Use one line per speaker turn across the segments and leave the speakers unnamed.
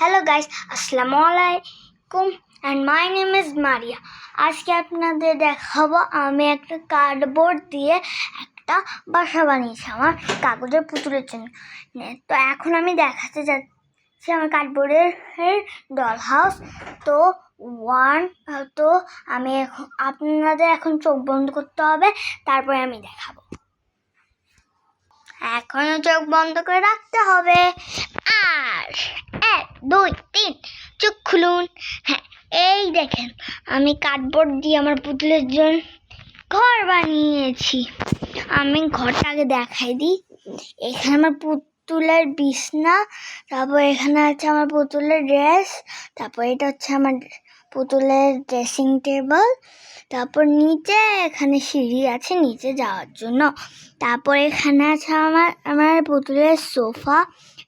hello guys আসসালাম আলাইকুম and my name is Maria আজকে আপনাদের দেখাবো আমি একটা কার্ডবোর্ড দিয়ে একটা বাসা বানিয়েছি আমার কাগজের পুতুলের জন্য তো এখন আমি দেখাতে যাচ্ছি আমার কার্ডবোর্ডের ডল হাউস তো ওয়ান তো আমি এখন আপনাদের এখন চোখ বন্ধ করতে হবে তারপরে আমি দেখাবো এখনো চোখ বন্ধ করে রাখতে হবে আর এক দুই তিন চোখ খুলুন হ্যাঁ এই দেখেন আমি কার্ডবোর্ড দিয়ে আমার পুতুলের জন্য ঘর বানিয়েছি আমি ঘরটাকে দেখাই দিই এখানে আমার পুতুলের বিছনা তারপর এখানে আছে আমার পুতুলের ড্রেস তারপর এটা হচ্ছে আমার পুতুলের ড্রেসিং টেবল তারপর নিচে এখানে সিঁড়ি আছে নিচে যাওয়ার জন্য তারপর এখানে আছে আমার আমার পুতুলের সোফা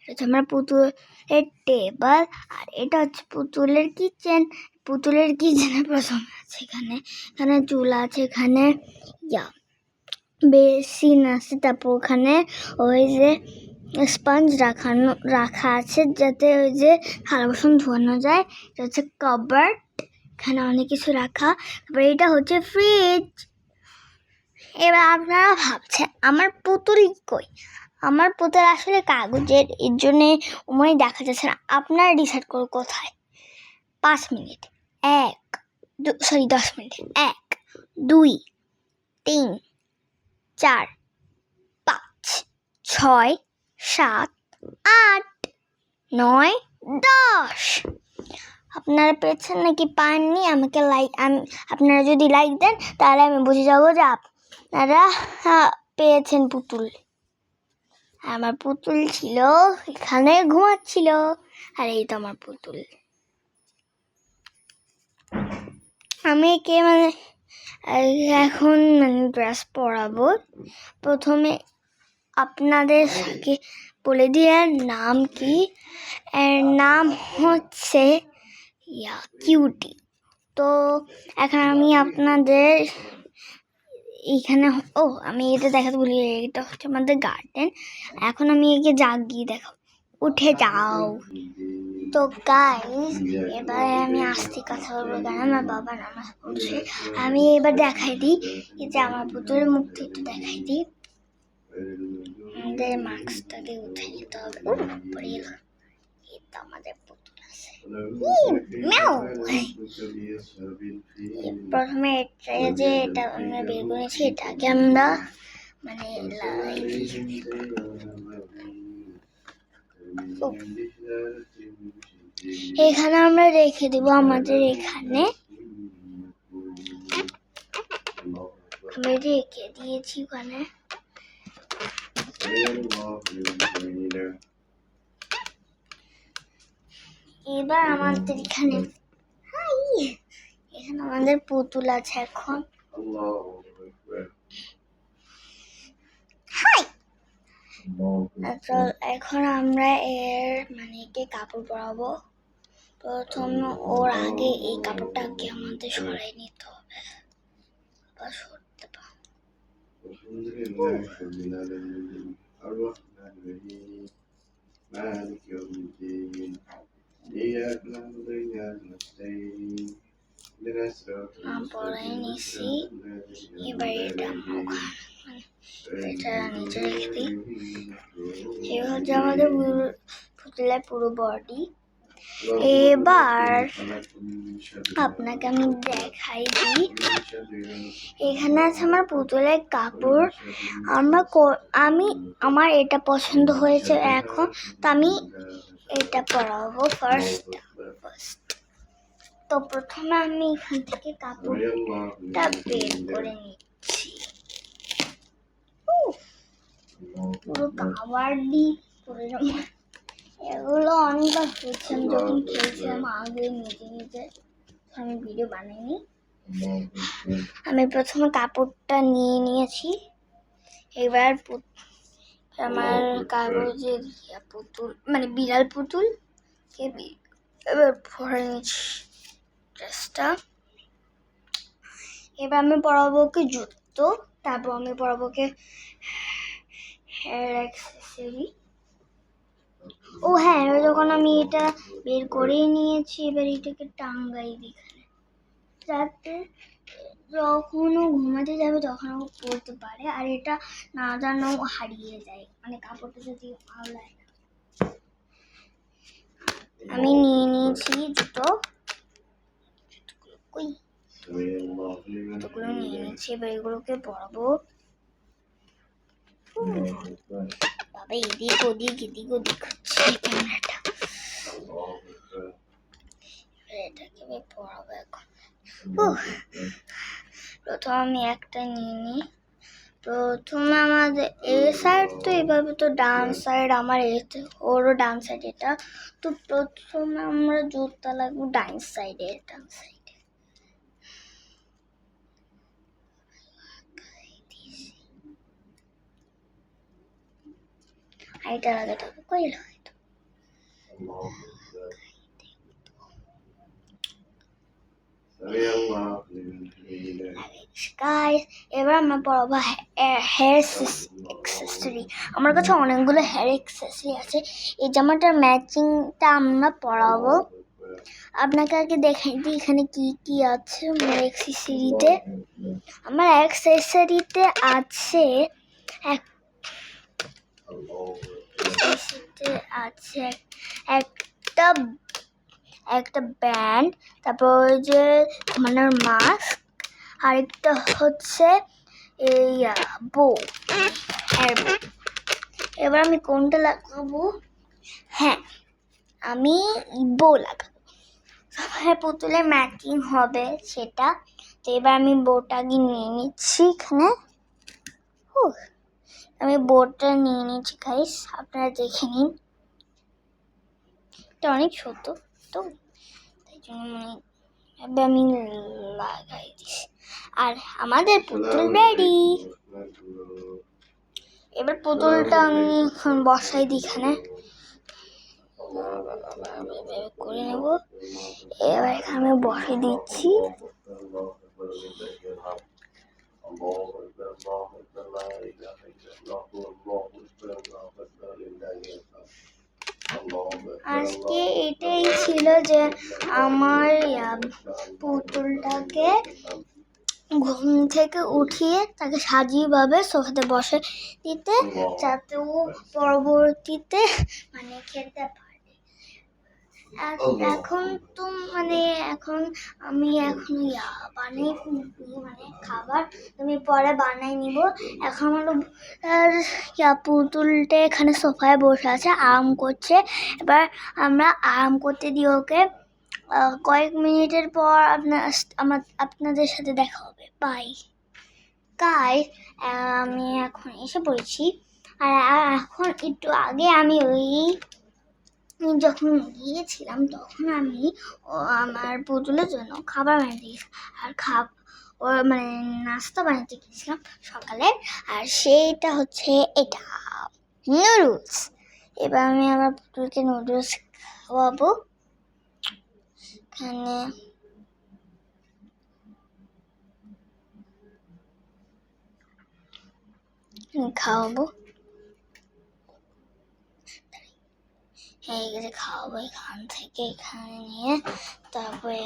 হচ্ছে আমার পুতুলের টেবল আর এটা হচ্ছে পুতুলের কিচেন পুতুলের কিচেনে প্রথম আছে এখানে এখানে চুল আছে এখানে ইয়া বেসিন আছে তারপর ওখানে ওই যে স্পঞ্জ রাখানো রাখা আছে যাতে ওই যে থালা বাসন ধোয়ানো যায় এটা হচ্ছে কভার এখানে অনেক কিছু রাখা তারপর এটা হচ্ছে ফ্রিজ এবার আপনারা ভাবছেন আমার পুতুল কই আমার পুতুল আসলে কাগজের এর জন্যে ওমনি দেখা যাচ্ছে না আপনারা ডিসাইড করো কোথায় পাঁচ মিনিট এক সরি দশ মিনিট এক দুই তিন চার পাঁচ ছয় সাত আট নয় দশ আপনারা পেয়েছেন নাকি পাননি আমাকে লাইক আমি আপনারা যদি লাইক দেন তাহলে আমি বুঝে যাবো যে আপনারা পেয়েছেন পুতুল আমার পুতুল ছিল এখানে ঘুমাচ্ছিল আর এই তো আমার পুতুল আমি কে মানে এখন মানে ড্রেস পরাবো প্রথমে আপনাদের বলে দিয়ে নাম কি এর নাম হচ্ছে ইয়া কিউটি তো এখন আমি আপনাদের এইখানে ও আমি এটা দেখাতে বলি এটা হচ্ছে আমাদের গার্ডেন এখন আমি একে জাগিয়ে দেখো উঠে যাও তো গাইজ এবারে আমি আসতে কথা বলবো কেন আমার বাবা নামাজ পড়ছে আমি এবার দেখাই দিই যে আমার পুতুলের মুখ একটু দেখাই দিই আমাদের মাস্কটাকে উঠে নিতে হবে পড়ে গেল এই তো আমাদের প্রথমে যে এটা আমরা বের করেছি এটাকে আমরা মানে এখানে আমরা রেখে দিব আমাদের এখানে আমি রেখে দিয়েছি ওখানে এবার আমাদের এখানে এখানে আমাদের পুতুল আছে এখন এখন আমরা এর মানে একে কাপড় পরাবো প্রথম ওর আগে এই কাপড়টাকে আমাদের সরাই নিতে হবে বা সরতে পারবো পরে নিছি এবার এটা এটা নিচে রেখে দিই হচ্ছে আমাদের পুতুলের পুরো বডি এবার আপনাকে আমি দেখাই দিই এখানে আছে আমার পুতুলের কাপড় আমরা আমি আমার এটা পছন্দ হয়েছে এখন তো আমি এটা পরাবো ফার্স্ট ফার্স্ট তো প্রথমে আমি এখান থেকে কাপড়টা বের করে নিচ্ছি পুরো কাবাডি করে এগুলো অনেকবার খেয়েছিলাম যখন খেলছিলাম আগে নিজে নিজে আমি ভিডিও বানাইনি আমি প্রথমে কাপড়টা নিয়ে নিয়েছি এবার আমার oh, কাগজের পুতুল মানে বিড়াল পুতুল এবার ভরে নিচ্ছি ড্রেসটা এবার আমি পরাবো ওকে জুতো তারপর আমি পরাবো ওকে হেয়ার অ্যাক্সেসরি ও হ্যাঁ যখন আমি এটা বের করে নিয়েছি এবার এটাকে টাঙ্গাই দিখানে যখন ও ঘুমাতে যাবে তখন ও পড়তে পারে আর এটা না জানো হারিয়ে যায় মানে কাপড়টা যদি আওলায় আমি নিয়ে নিয়েছি দুটো নিয়ে নিয়েছি এবার এগুলোকে পরাবো বাবা এদিক ওদিক এদিক ওদিক হচ্ছে এটাকে আমি পরাবো এখন প্রথম আমি একটা নিয়ে নিই প্রথমে আমাদের এ সাইড তো এভাবে তো ডান সাইড আমার এ ওরও ডান সাইড এটা তো প্রথমে আমরা জুতা লাগবো ডান সাইডে ডান সাইডে আর এটা লাগাতে কইল হয়তো গাইস এবার আমার পড়াবো হেয়ার অ্যাক্সেসরি আমার কাছে অনেকগুলো হেয়ার অ্যাক্সেসরি আছে এই জামাটার ম্যাচিংটা আমরা পড়াবো আপনাকে আগে দেখাই দিই এখানে কি কি আছে আমার অ্যাক্সেসরিতে আমার অ্যাক্সেসরিতে আছে এক আছে একটা একটা ব্যান্ড তারপর ওই যে মানে মাস্ক আরেকটা হচ্ছে এই বো হ্যাঁ এবার আমি কোনটা লাগাবো হ্যাঁ আমি বো লাগাবো হ্যাঁ পুতুলের ম্যাচিং হবে সেটা তো এবার আমি বউটা গিয়ে নিয়ে নিচ্ছি এখানে ও আমি বোটটা নিয়ে নিচ্ছি খাইস আপনারা দেখে নিন এটা অনেক ছোটো তো তাই জন্য মানে আমি লাগাই দিছি আর আমাদের পুতুল রেডি এবার পুতুলটা আমি এখন বসাই দিই এখানে করে নেব এবার এখানে বসাই দিচ্ছি আজকে এটাই ছিল যে আমার পুতুলটাকে ঘুম থেকে উঠিয়ে তাকে সাজিয়েভাবে সোফাতে বসে দিতে যাতে ও পরবর্তীতে মানে খেতে পারে Oh, এখন তো মানে এখন আমি এখন বানাই মানে খাবার আমি পরে বানাই নিব এখন হলো ইয়া পুতুলটা এখানে সোফায় বসে আছে আরাম করছে এবার আমরা আরাম করতে দিয়ে ওকে কয়েক মিনিটের পর আপনার আমার আপনাদের সাথে দেখা হবে বাই তাই আমি এখন এসে পড়েছি আর এখন একটু আগে আমি ওই যখন গিয়েছিলাম তখন আমি আমার পুতুলের জন্য খাবার বানিয়ে দিয়েছিলাম আর খাব মানে নাস্তা বানাতে গিয়েছিলাম সকালে আর সেইটা হচ্ছে এটা নুডলস এবার আমি আমার পুতুলকে নুডলস খাওয়াবো এখানে খাওয়াবো খাওয়াবো এখান থেকে এখানে নিয়ে তারপরে